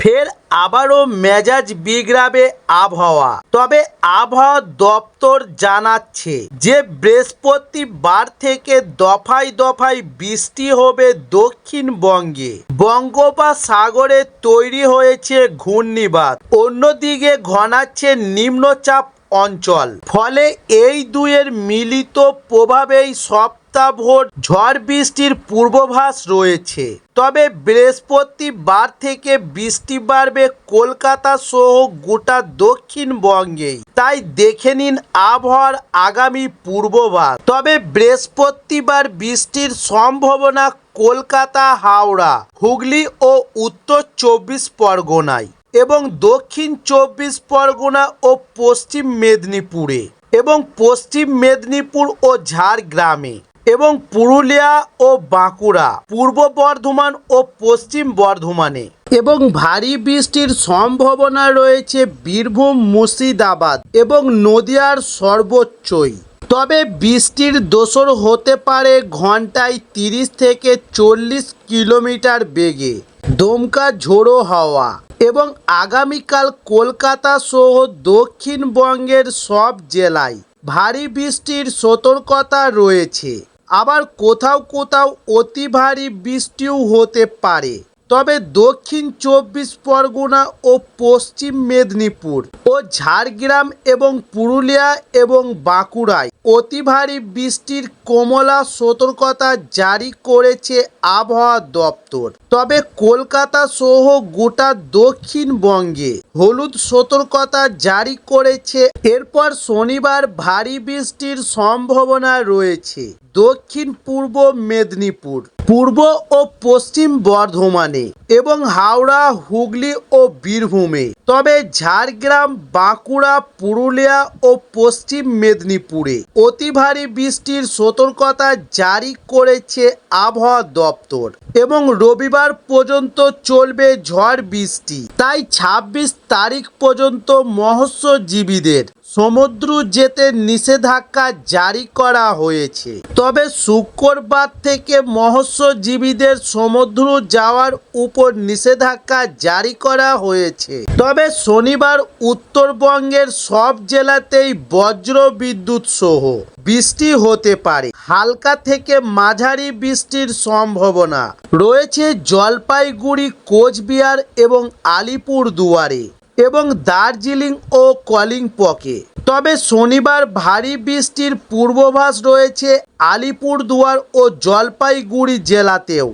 ফের আবারও মেজাজ বিগড়াবে আবহাওয়া। তবে আবহাওয়া দপ্তর জানাচ্ছে যে বৃহস্পতিবার থেকে দফায় দফায় বৃষ্টি হবে দক্ষিণবঙ্গে। বঙ্গোপসাগরে তৈরি হয়েছে ঘূর্ণিবাত অন্যদিকে ঘনাচ্ছে নিম্নচাপ অঞ্চল। ফলে এই দুয়ের মিলিত প্রভাবেই সপ্তাহভর ঝড় বৃষ্টির পূর্বাভাস রয়েছে। তবে বৃহস্পতিবার থেকে বৃষ্টি বাড়বে কলকাতা সহ গোটা দক্ষিণবঙ্গেই। তাই দেখে নিন আবহাওয়ার আগামী পূর্বাভাস। তবে বৃহস্পতিবার বৃষ্টির সম্ভাবনা কলকাতা, হাওড়া, হুগলি ও উত্তর চব্বিশ পরগনায়। এবং দক্ষিণ চব্বিশ পরগনা ও পশ্চিম মেদিনীপুরে এবং পশ্চিম মেদিনীপুর ও ঝাড়গ্রামে এবং পুরুলিয়া ও বাঁকুড়া, পূর্ব বর্ধমান ও পশ্চিম বর্ধমানে এবং ভারী বৃষ্টির সম্ভাবনা রয়েছে বীরভূম, মুর্শিদাবাদ এবং নদিয়ার সর্বোচ্চই। তবে বৃষ্টির দোসর হতে পারে ঘন্টায় তিরিশ থেকে চল্লিশ কিলোমিটার বেগে। দমকা ঝোড়ো হাওয়া। এবং আগামীকাল কলকাতা সহ দক্ষিণবঙ্গের সব জেলায় ভারী বৃষ্টির সতর্কতা রয়েছে। আবার কোথাও কোথাও অতি ভারী বৃষ্টিও হতে পারে। তবে দক্ষিণ চব্বিশ পরগনা ও পশ্চিম মেদিনীপুর ও ঝাড়গ্রাম এবং পুরুলিয়া এবং বাঁকুড়ায় অতি ভারী বৃষ্টির কমলা সতর্কতা জারি করেছে আবহাওয়া দপ্তর। তবে কলকাতা সহ গোটা দক্ষিণবঙ্গে হলুদ সতর্কতা জারি করেছে এরপর শনিবার ভারী বৃষ্টির সম্ভাবনা রয়েছে। দক্ষিণ পূর্ব মেদিনীপুর, পূর্ব ও পশ্চিম বর্ধমানে এবং হাওড়া, হুগলি ও বীরভূমে। তবে ঝাড়গ্রাম, বাঁকুড়া, পুরুলিয়া ও পশ্চিম মেদিনীপুরে অতি ভারী বৃষ্টির সতর্কতা জারি করেছে আবহাওয়া দপ্তর এবং রবিবার পর্যন্ত চলবে ঝড় বৃষ্টি। তাই ছাব্বিশ তারিখ পর্যন্ত মৎস্যজীবীদের সমুদ্র যেতে নিষেধাজ্ঞা জারি করা হয়েছে। তবে শুক্রবার থেকে মৎস্যজীবীদের সমুদ্র যাওয়ার উপর নিষেধাজ্ঞা জারি করা হয়েছে। তবে শনিবার উত্তরবঙ্গের সব জেলাতেই বজ্র বিদ্যুৎ সহ বৃষ্টি হতে পারে। হালকা থেকে মাঝারি বৃষ্টির সম্ভাবনা। রয়েছে জলপাইগুড়ি, কোচবিহার এবং আলিপুর দুয়ারে এবং দার্জিলিং ও কলিংপকে তবে শনিবার ভারী বৃষ্টির পূর্বাভাস রয়েছে আলিপুরদুয়ার ও জলপাইগুড়ি জেলাতেও।